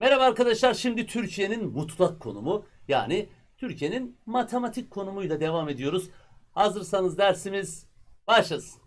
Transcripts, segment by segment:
Merhaba arkadaşlar. Şimdi Türkiye'nin mutlak konumu yani Türkiye'nin matematik konumuyla devam ediyoruz. Hazırsanız dersimiz başlasın.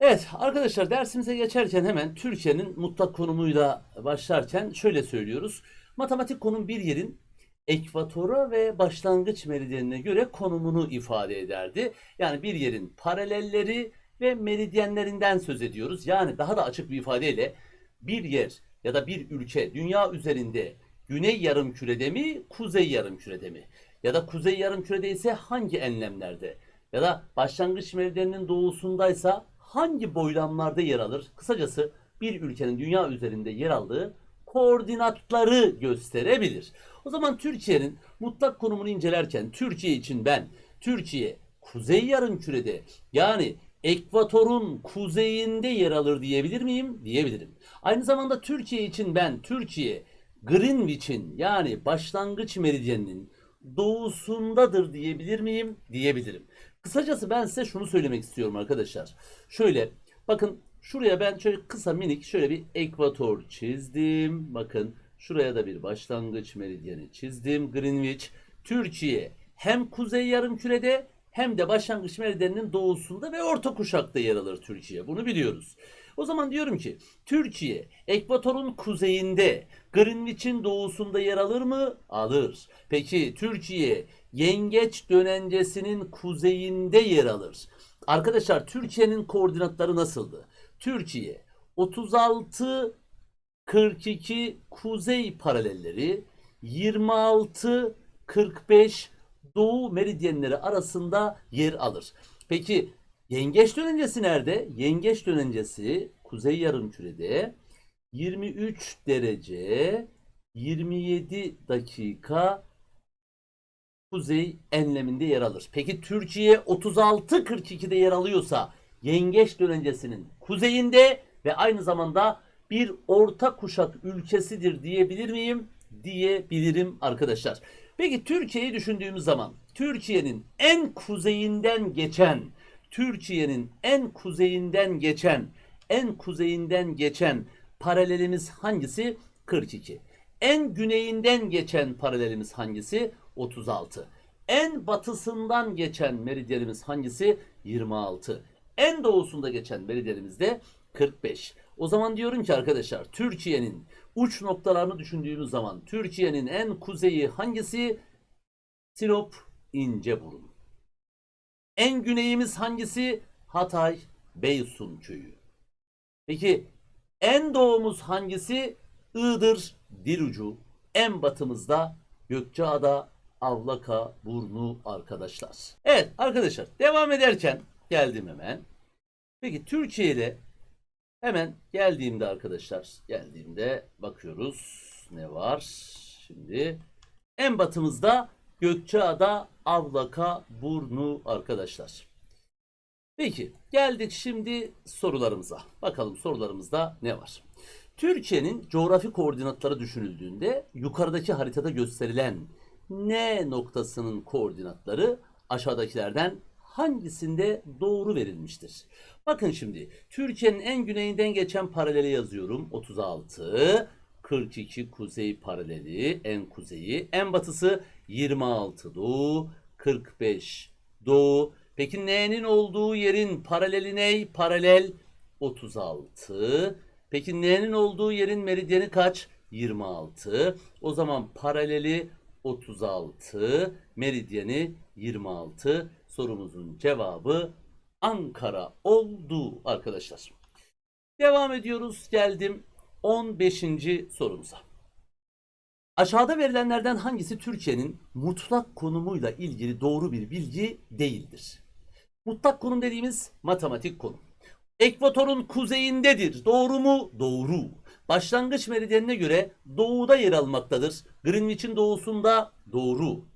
Evet arkadaşlar dersimize geçerken hemen Türkiye'nin mutlak konumuyla başlarken şöyle söylüyoruz. Matematik konum bir yerin ekvatora ve başlangıç meridyenine göre konumunu ifade ederdi. Yani bir yerin paralelleri ve meridyenlerinden söz ediyoruz. Yani daha da açık bir ifadeyle bir yer ya da bir ülke dünya üzerinde güney yarımkürede mi, kuzey yarımkürede mi? Ya da kuzey yarımkürede ise hangi enlemlerde? Ya da başlangıç meridyeninin doğusundaysa hangi boylamlarda yer alır? Kısacası bir ülkenin dünya üzerinde yer aldığı koordinatları gösterebilir. O zaman Türkiye'nin mutlak konumunu incelerken Türkiye için ben Türkiye kuzey yarımkürede yani ekvatorun kuzeyinde yer alır diyebilir miyim? Diyebilirim. Aynı zamanda Türkiye için ben Türkiye Greenwich'in yani başlangıç meridyeninin doğusundadır diyebilir miyim? Diyebilirim. Kısacası ben size şunu söylemek istiyorum arkadaşlar. Şöyle bakın şuraya ben şöyle kısa minik şöyle bir ekvator çizdim. Bakın şuraya da bir başlangıç meridyeni çizdim. Greenwich Türkiye hem kuzey yarımkürede hem de başlangıç meridyeninin doğusunda ve orta kuşakta yer alır Türkiye. Bunu biliyoruz. O zaman diyorum ki Türkiye ekvatorun kuzeyinde Greenwich'in doğusunda yer alır mı? Alır. Peki Türkiye yengeç dönencesinin kuzeyinde yer alır. Arkadaşlar Türkiye'nin koordinatları nasıldı? Türkiye 36 42 kuzey paralelleri 26 45 doğu meridyenleri arasında yer alır. Peki yengeç dönencesi nerede? Yengeç dönencesi kuzey yarımkürede 23 derece 27 dakika kuzey enleminde yer alır. Peki Türkiye 36-42'de yer alıyorsa yengeç dönencesinin kuzeyinde ve aynı zamanda bir orta kuşak ülkesidir diyebilir miyim? Diyebilirim arkadaşlar. Peki Türkiye'yi düşündüğümüz zaman Türkiye'nin en kuzeyinden geçen Türkiye'nin en kuzeyinden geçen en kuzeyinden geçen paralelimiz hangisi? 42. En güneyinden geçen paralelimiz hangisi? 36. En batısından geçen meridyenimiz hangisi? 26. En doğusunda geçen meridyenimiz de 45. O zaman diyorum ki arkadaşlar Türkiye'nin uç noktalarını düşündüğümüz zaman Türkiye'nin en kuzeyi hangisi? Sinop, İnceburun. En güneyimiz hangisi? Hatay, Beysun köyü. Peki en doğumuz hangisi? Iğdır, Dirucu. En batımızda Gökçeada, Avlaka, Burnu arkadaşlar. Evet arkadaşlar devam ederken geldim hemen. Peki Türkiye'de hemen geldiğimde arkadaşlar geldiğimde bakıyoruz ne var. Şimdi en batımızda Gökçeada, Avlaka, Burnu arkadaşlar. Peki geldik şimdi sorularımıza. Bakalım sorularımızda ne var? Türkiye'nin coğrafi koordinatları düşünüldüğünde yukarıdaki haritada gösterilen N noktasının koordinatları aşağıdakilerden hangisinde doğru verilmiştir? Bakın şimdi Türkiye'nin en güneyinden geçen paraleli yazıyorum. 36, 42 kuzey paraleli en kuzeyi. En batısı 26 doğu, 45 doğu. Peki N'nin olduğu yerin paraleli ne? Paralel 36. Peki N'nin olduğu yerin meridyeni kaç? 26. O zaman paraleli 36, meridyeni 26. Sorumuzun cevabı Ankara oldu arkadaşlar. Devam ediyoruz. Geldim 15. sorumuza. Aşağıda verilenlerden hangisi Türkiye'nin mutlak konumuyla ilgili doğru bir bilgi değildir? Mutlak konum dediğimiz matematik konum. Ekvatorun kuzeyindedir. Doğru mu? Doğru. Başlangıç meridyenine göre doğuda yer almaktadır. Greenwich'in doğusunda doğru.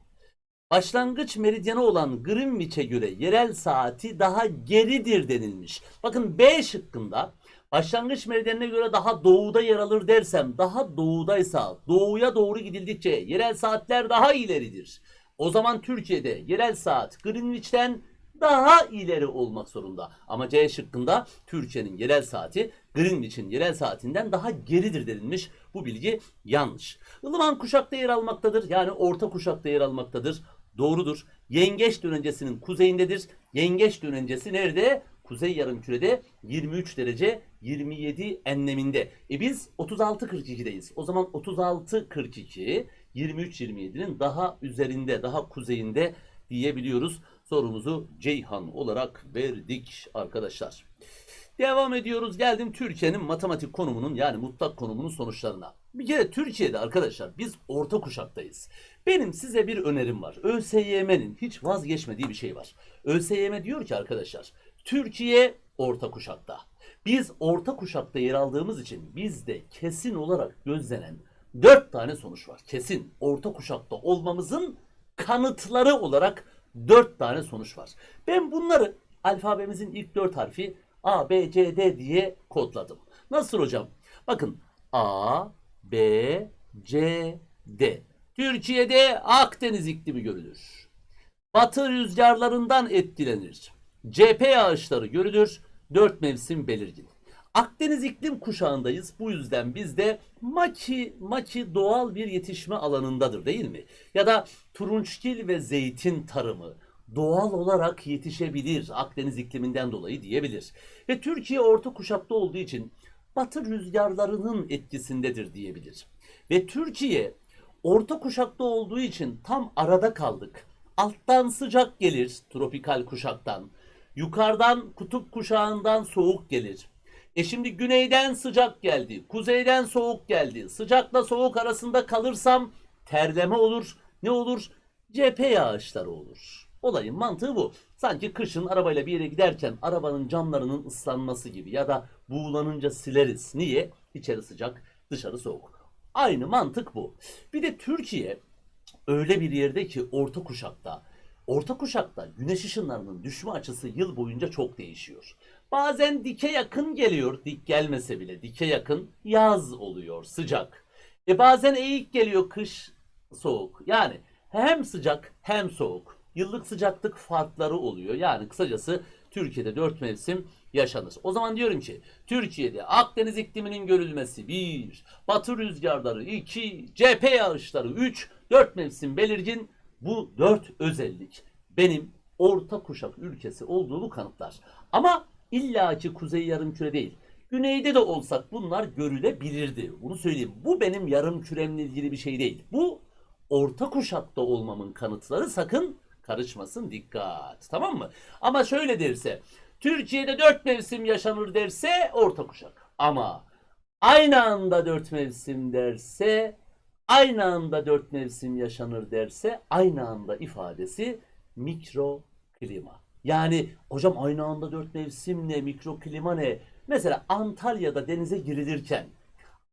Başlangıç meridyanı olan Greenwich'e göre yerel saati daha geridir denilmiş. Bakın B şıkkında başlangıç meridyenine göre daha doğuda yer alır dersem daha doğudaysa doğuya doğru gidildikçe yerel saatler daha ileridir. O zaman Türkiye'de yerel saat Greenwich'ten daha ileri olmak zorunda. Ama C şıkkında Türkiye'nin yerel saati Greenwich'in yerel saatinden daha geridir denilmiş. Bu bilgi yanlış. Ilıman kuşakta yer almaktadır. Yani orta kuşakta yer almaktadır. Doğrudur. Yengeç dönencesinin kuzeyindedir. Yengeç dönencesi nerede? Kuzey yarımkürede 23 derece 27 enleminde. E biz 36-42'deyiz. O zaman 36-42 23-27'nin daha üzerinde, daha kuzeyinde diyebiliyoruz. Sorumuzu Ceyhan olarak verdik arkadaşlar. Devam ediyoruz. Geldim Türkiye'nin matematik konumunun yani mutlak konumunun sonuçlarına. Bir kere Türkiye'de arkadaşlar biz orta kuşaktayız. Benim size bir önerim var. ÖSYM'nin hiç vazgeçmediği bir şey var. ÖSYM diyor ki arkadaşlar Türkiye orta kuşakta. Biz orta kuşakta yer aldığımız için bizde kesin olarak gözlenen dört tane sonuç var. Kesin orta kuşakta olmamızın kanıtları olarak dört tane sonuç var. Ben bunları alfabemizin ilk dört harfi A, B, C, D diye kodladım. Nasıl hocam? Bakın A, B, C, D. Türkiye'de Akdeniz iklimi görülür. Batı rüzgarlarından etkilenir. Cephe yağışları görülür. Dört mevsim belirgin. Akdeniz iklim kuşağındayız. Bu yüzden bizde maki, maki doğal bir yetişme alanındadır değil mi? Ya da turunçgil ve zeytin tarımı doğal olarak yetişebilir Akdeniz ikliminden dolayı diyebilir. Ve Türkiye orta kuşakta olduğu için batı rüzgarlarının etkisindedir diyebilir. Ve Türkiye orta kuşakta olduğu için tam arada kaldık. Alttan sıcak gelir tropikal kuşaktan. Yukarıdan kutup kuşağından soğuk gelir. E şimdi güneyden sıcak geldi, kuzeyden soğuk geldi. Sıcakla soğuk arasında kalırsam terleme olur. Ne olur? Cephe yağışları olur. Olayın mantığı bu. Sanki kışın arabayla bir yere giderken arabanın camlarının ıslanması gibi ya da buğulanınca sileriz. Niye? İçeri sıcak, dışarı soğuk. Aynı mantık bu. Bir de Türkiye öyle bir yerde ki orta kuşakta Orta kuşakta güneş ışınlarının düşme açısı yıl boyunca çok değişiyor. Bazen dike yakın geliyor, dik gelmese bile dike yakın yaz oluyor, sıcak. E bazen eğik geliyor, kış soğuk. Yani hem sıcak hem soğuk. Yıllık sıcaklık farkları oluyor. Yani kısacası Türkiye'de dört mevsim yaşanır. O zaman diyorum ki Türkiye'de Akdeniz ikliminin görülmesi 1, batı rüzgarları 2, cephe yağışları 3, 4 mevsim belirgin bu dört özellik benim orta kuşak ülkesi olduğumu kanıtlar. Ama illaki kuzey yarımküre değil. Güneyde de olsak bunlar görülebilirdi. Bunu söyleyeyim. Bu benim yarım küremle ilgili bir şey değil. Bu orta kuşakta olmamın kanıtları sakın karışmasın dikkat. Tamam mı? Ama şöyle derse Türkiye'de dört mevsim yaşanır derse orta kuşak. Ama aynı anda dört mevsim derse aynı anda dört mevsim yaşanır derse aynı anda ifadesi mikro klima. Yani hocam aynı anda dört mevsim ne, mikro klima ne? Mesela Antalya'da denize girilirken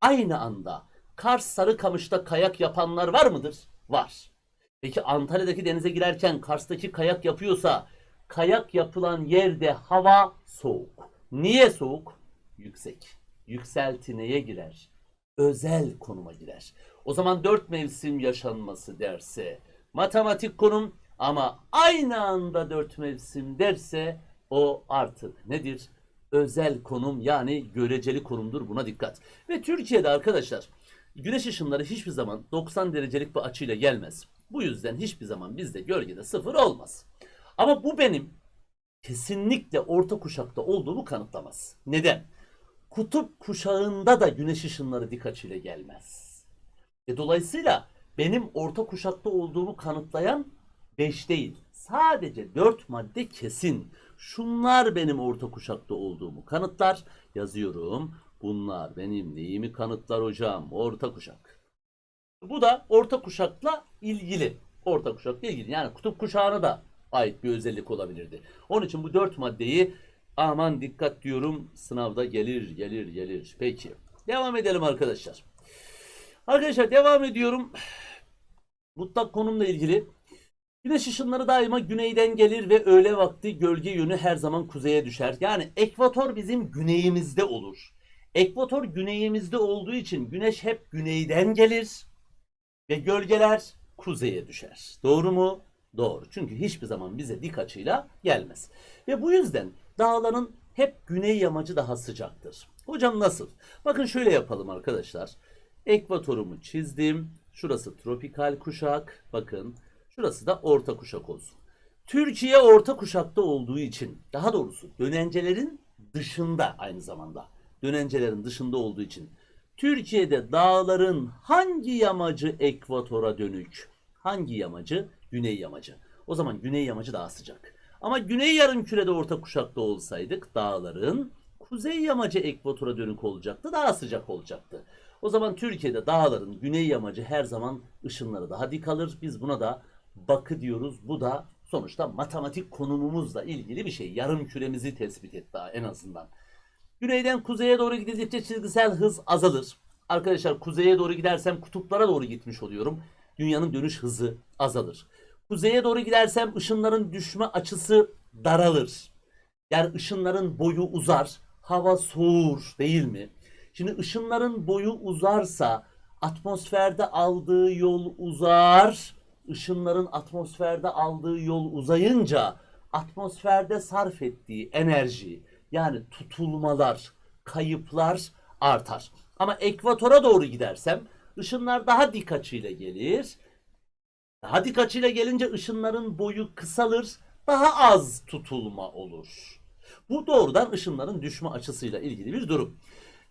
aynı anda Kars Sarıkamış'ta kayak yapanlar var mıdır? Var. Peki Antalya'daki denize girerken Kars'taki kayak yapıyorsa kayak yapılan yerde hava soğuk. Niye soğuk? Yüksek. Yükselti neye girer? Özel konuma girer. O zaman dört mevsim yaşanması derse matematik konum ama aynı anda dört mevsim derse o artık nedir? Özel konum yani göreceli konumdur buna dikkat. Ve Türkiye'de arkadaşlar güneş ışınları hiçbir zaman 90 derecelik bir açıyla gelmez. Bu yüzden hiçbir zaman bizde gölgede sıfır olmaz. Ama bu benim kesinlikle orta kuşakta olduğumu kanıtlamaz. Neden? Kutup kuşağında da güneş ışınları dik açıyla gelmez. E dolayısıyla benim orta kuşakta olduğumu kanıtlayan 5 değil. Sadece 4 madde kesin. Şunlar benim orta kuşakta olduğumu kanıtlar. Yazıyorum. Bunlar benim neyimi kanıtlar hocam? Orta kuşak. Bu da orta kuşakla ilgili. Orta kuşakla ilgili. Yani kutup kuşağına da ait bir özellik olabilirdi. Onun için bu dört maddeyi aman dikkat diyorum sınavda gelir gelir gelir. Peki. Devam edelim arkadaşlar. Arkadaşlar devam ediyorum. Mutlak konumla ilgili. Güneş ışınları daima güneyden gelir ve öğle vakti gölge yönü her zaman kuzeye düşer. Yani ekvator bizim güneyimizde olur. Ekvator güneyimizde olduğu için güneş hep güneyden gelir ve gölgeler kuzeye düşer. Doğru mu? Doğru. Çünkü hiçbir zaman bize dik açıyla gelmez. Ve bu yüzden dağların hep güney yamacı daha sıcaktır. Hocam nasıl? Bakın şöyle yapalım arkadaşlar. Ekvatorumu çizdim. Şurası tropikal kuşak. Bakın şurası da orta kuşak olsun. Türkiye orta kuşakta olduğu için daha doğrusu dönencelerin dışında aynı zamanda dönencelerin dışında olduğu için Türkiye'de dağların hangi yamacı ekvatora dönük? Hangi yamacı? Güney yamacı. O zaman güney yamacı daha sıcak. Ama güney yarımkürede orta kuşakta olsaydık dağların kuzey yamacı ekvatora dönük olacaktı. Daha sıcak olacaktı. O zaman Türkiye'de dağların güney yamacı her zaman ışınları daha dik alır. Biz buna da bakı diyoruz. Bu da sonuçta matematik konumumuzla ilgili bir şey. Yarım küremizi tespit etti en azından. Güneyden kuzeye doğru gidildikçe çizgisel hız azalır. Arkadaşlar kuzeye doğru gidersem kutuplara doğru gitmiş oluyorum. Dünyanın dönüş hızı azalır. Kuzeye doğru gidersem ışınların düşme açısı daralır. Yani ışınların boyu uzar, hava soğur değil mi? Şimdi ışınların boyu uzarsa atmosferde aldığı yol uzar. Işınların atmosferde aldığı yol uzayınca atmosferde sarf ettiği enerji yani tutulmalar, kayıplar artar. Ama ekvatora doğru gidersem ışınlar daha dik açıyla gelir. Daha dik açıyla gelince ışınların boyu kısalır, daha az tutulma olur. Bu doğrudan ışınların düşme açısıyla ilgili bir durum.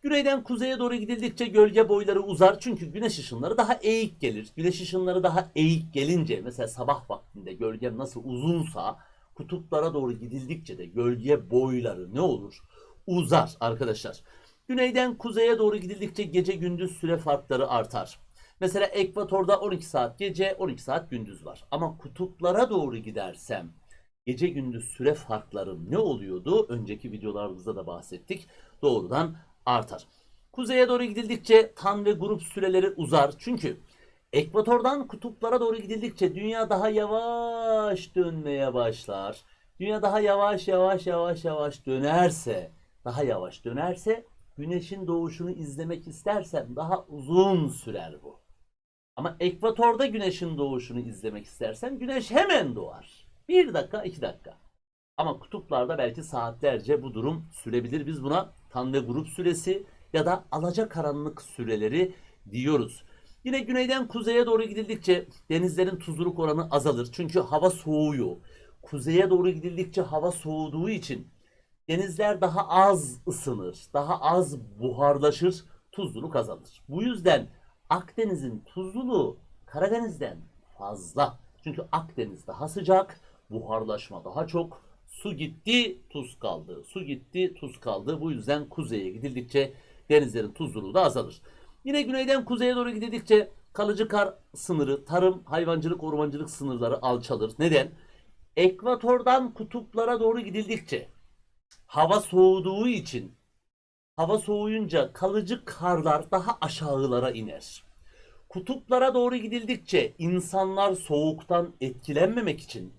Güneyden kuzeye doğru gidildikçe gölge boyları uzar çünkü güneş ışınları daha eğik gelir. Güneş ışınları daha eğik gelince mesela sabah vaktinde gölge nasıl uzunsa kutuplara doğru gidildikçe de gölge boyları ne olur? Uzar arkadaşlar. Güneyden kuzeye doğru gidildikçe gece gündüz süre farkları artar. Mesela ekvatorda 12 saat gece 12 saat gündüz var. Ama kutuplara doğru gidersem gece gündüz süre farkları ne oluyordu? Önceki videolarımızda da bahsettik. Doğrudan artar. Kuzeye doğru gidildikçe tan ve grup süreleri uzar. Çünkü ekvatordan kutuplara doğru gidildikçe dünya daha yavaş dönmeye başlar. Dünya daha yavaş yavaş yavaş yavaş dönerse, daha yavaş dönerse güneşin doğuşunu izlemek istersem daha uzun sürer bu. Ama ekvatorda güneşin doğuşunu izlemek istersen güneş hemen doğar. Bir dakika, iki dakika. Ama kutuplarda belki saatlerce bu durum sürebilir. Biz buna tan ve grup süresi ya da alacakaranlık süreleri diyoruz. Yine güneyden kuzeye doğru gidildikçe denizlerin tuzluluk oranı azalır. Çünkü hava soğuyor. Kuzeye doğru gidildikçe hava soğuduğu için denizler daha az ısınır, daha az buharlaşır, tuzluluk azalır. Bu yüzden Akdeniz'in tuzluluğu Karadeniz'den fazla. Çünkü Akdeniz daha sıcak, buharlaşma daha çok. Su gitti, tuz kaldı. Su gitti, tuz kaldı. Bu yüzden kuzeye gidildikçe denizlerin tuzluluğu da azalır. Yine güneyden kuzeye doğru gidildikçe kalıcı kar sınırı, tarım, hayvancılık, ormancılık sınırları alçalır. Neden? Ekvatordan kutuplara doğru gidildikçe hava soğuduğu için hava soğuyunca kalıcı karlar daha aşağılara iner. Kutuplara doğru gidildikçe insanlar soğuktan etkilenmemek için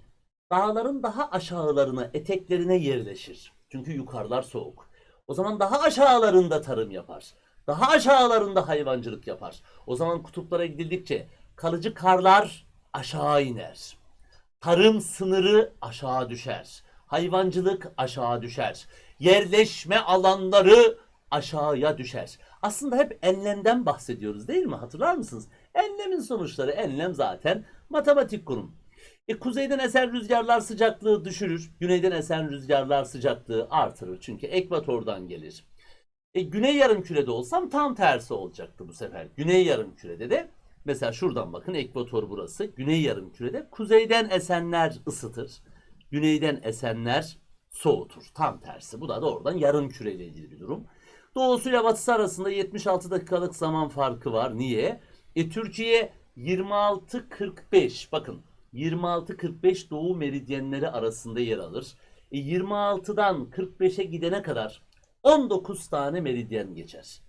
dağların daha aşağılarına, eteklerine yerleşir. Çünkü yukarılar soğuk. O zaman daha aşağılarında tarım yapar. Daha aşağılarında hayvancılık yapar. O zaman kutuplara gidildikçe kalıcı karlar aşağı iner. Tarım sınırı aşağı düşer. Hayvancılık aşağı düşer. Yerleşme alanları aşağıya düşer. Aslında hep enlemden bahsediyoruz değil mi? Hatırlar mısınız? Enlemin sonuçları enlem zaten matematik kurum. E, kuzeyden esen rüzgarlar sıcaklığı düşürür. Güneyden esen rüzgarlar sıcaklığı artırır. Çünkü ekvatordan gelir. E, güney yarımkürede olsam tam tersi olacaktı bu sefer. Güney yarımkürede de mesela şuradan bakın ekvator burası. Güney yarımkürede kuzeyden esenler ısıtır. Güneyden esenler soğutur. Tam tersi. Bu da doğrudan yarım küreyle ilgili bir durum. Doğusuyla batısı arasında 76 dakikalık zaman farkı var. Niye? E, Türkiye 26-45 bakın 26-45 doğu meridyenleri arasında yer alır. E, 26'dan 45'e gidene kadar 19 tane meridyen geçer.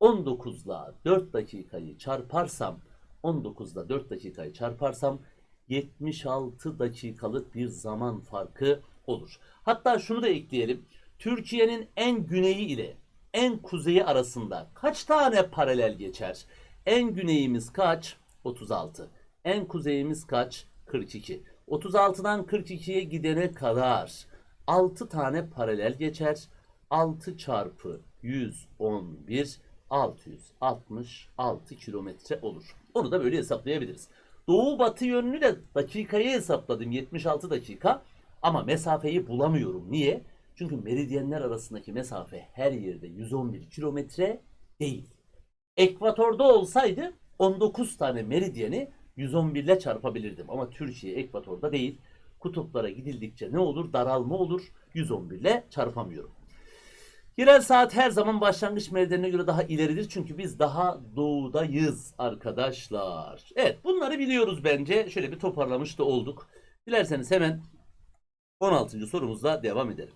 19'la 4 dakikayı çarparsam 19'la 4 dakikayı çarparsam 76 dakikalık bir zaman farkı olur. Hatta şunu da ekleyelim. Türkiye'nin en güneyi ile en kuzeyi arasında kaç tane paralel geçer? En güneyimiz kaç? 36. En kuzeyimiz kaç? 42. 36'dan 42'ye gidene kadar 6 tane paralel geçer. 6 çarpı 111 666 kilometre olur. Onu da böyle hesaplayabiliriz. Doğu batı yönünü de dakikaya hesapladım 76 dakika ama mesafeyi bulamıyorum. Niye? Çünkü meridyenler arasındaki mesafe her yerde 111 kilometre değil. Ekvatorda olsaydı 19 tane meridyeni 111 ile çarpabilirdim. Ama Türkiye ekvatorda değil. Kutuplara gidildikçe ne olur? Daralma olur. 111 ile çarpamıyorum. Yerel saat her zaman başlangıç meridyenine göre daha ileridir. Çünkü biz daha doğudayız arkadaşlar. Evet bunları biliyoruz bence. Şöyle bir toparlamış da olduk. Dilerseniz hemen 16. sorumuzla devam edelim.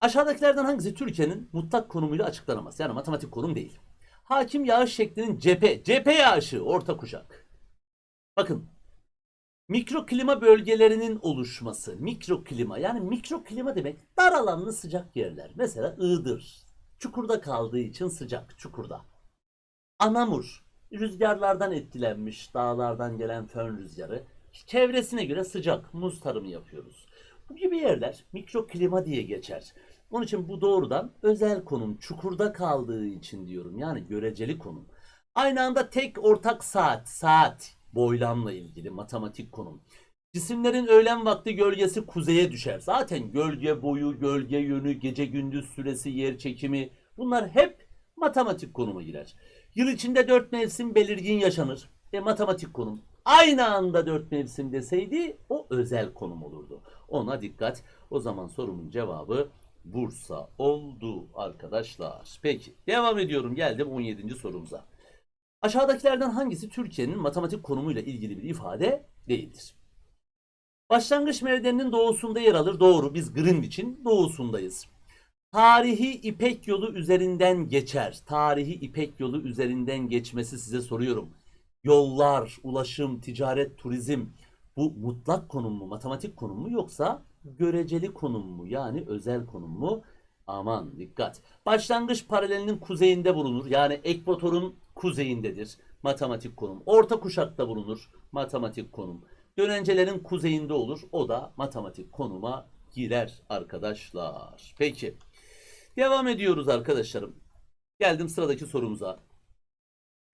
Aşağıdakilerden hangisi Türkiye'nin mutlak konumuyla açıklanamaz? Yani matematik konum değil. Hakim yağış şeklinin cephe, cephe yağışı, orta kuşak. Bakın, mikroklima bölgelerinin oluşması, mikroklima yani mikroklima demek dar alanlı sıcak yerler. Mesela Iğdır, çukurda kaldığı için sıcak, çukurda. Anamur, rüzgarlardan etkilenmiş, dağlardan gelen fön rüzgarı. Çevresine göre sıcak, muz tarımı yapıyoruz. Bu gibi yerler mikroklima diye geçer. Onun için bu doğrudan özel konum, çukurda kaldığı için diyorum. Yani göreceli konum. Aynı anda tek ortak saat, saat boylamla ilgili matematik konum. Cisimlerin öğlen vakti gölgesi kuzeye düşer. Zaten gölge boyu, gölge yönü, gece gündüz süresi, yer çekimi bunlar hep matematik konuma girer. Yıl içinde dört mevsim belirgin yaşanır. E matematik konum. Aynı anda dört mevsim deseydi o özel konum olurdu. Ona dikkat. O zaman sorumun cevabı Bursa oldu arkadaşlar. Peki devam ediyorum. Geldim 17. sorumuza. Aşağıdakilerden hangisi Türkiye'nin matematik konumuyla ilgili bir ifade değildir? Başlangıç meridyeninin doğusunda yer alır. Doğru. Biz Greenwich'in doğusundayız. Tarihi İpek yolu üzerinden geçer. Tarihi İpek yolu üzerinden geçmesi size soruyorum. Yollar, ulaşım, ticaret, turizm bu mutlak konum mu, matematik konum mu yoksa göreceli konum mu yani özel konum mu? Aman dikkat. Başlangıç paralelinin kuzeyinde bulunur. Yani ekvatorun kuzeyindedir. Matematik konum. Orta kuşakta bulunur. Matematik konum. Dönencelerin kuzeyinde olur. O da matematik konuma girer arkadaşlar. Peki. Devam ediyoruz arkadaşlarım. Geldim sıradaki sorumuza.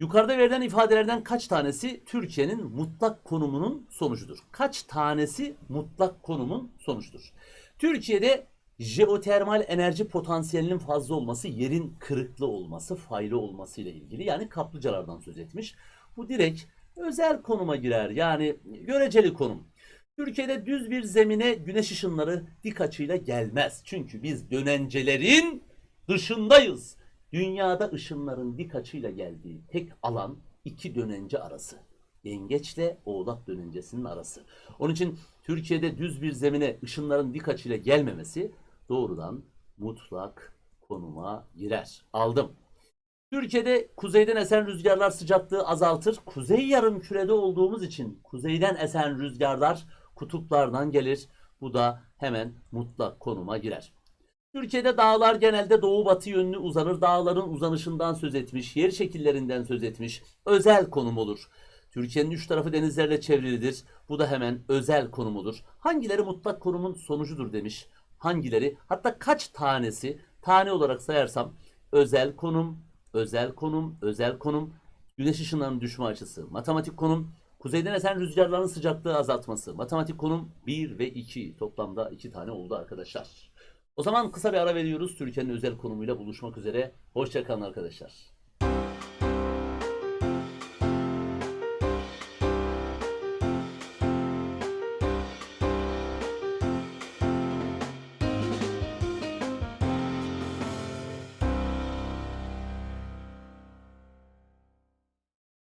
Yukarıda verilen ifadelerden kaç tanesi Türkiye'nin mutlak konumunun sonucudur? Kaç tanesi mutlak konumun sonucudur? Türkiye'de jeotermal enerji potansiyelinin fazla olması, yerin kırıklı olması, faylı olması ile ilgili. Yani kaplıcalardan söz etmiş. Bu direkt özel konuma girer. Yani göreceli konum. Türkiye'de düz bir zemine güneş ışınları dik açıyla gelmez. Çünkü biz dönencelerin dışındayız. Dünyada ışınların dik açıyla geldiği tek alan iki dönence arası. Yengeçle Oğlak dönencesinin arası. Onun için Türkiye'de düz bir zemine ışınların dik açıyla gelmemesi doğrudan mutlak konuma girer. Aldım. Türkiye'de kuzeyden esen rüzgarlar sıcaklığı azaltır. Kuzey yarım kürede olduğumuz için kuzeyden esen rüzgarlar kutuplardan gelir. Bu da hemen mutlak konuma girer. Türkiye'de dağlar genelde doğu batı yönlü uzanır. Dağların uzanışından söz etmiş, yer şekillerinden söz etmiş. Özel konum olur. Türkiye'nin üç tarafı denizlerle çevrilidir. Bu da hemen özel konum olur. Hangileri mutlak konumun sonucudur demiş. Hangileri? Hatta kaç tanesi? Tane olarak sayarsam özel konum, özel konum, özel konum, güneş ışınlarının düşme açısı, matematik konum, kuzeyden esen rüzgarların sıcaklığı azaltması, matematik konum 1 ve 2 toplamda 2 tane oldu arkadaşlar. O zaman kısa bir ara veriyoruz. Türkiye'nin özel konumuyla buluşmak üzere. Hoşçakalın arkadaşlar.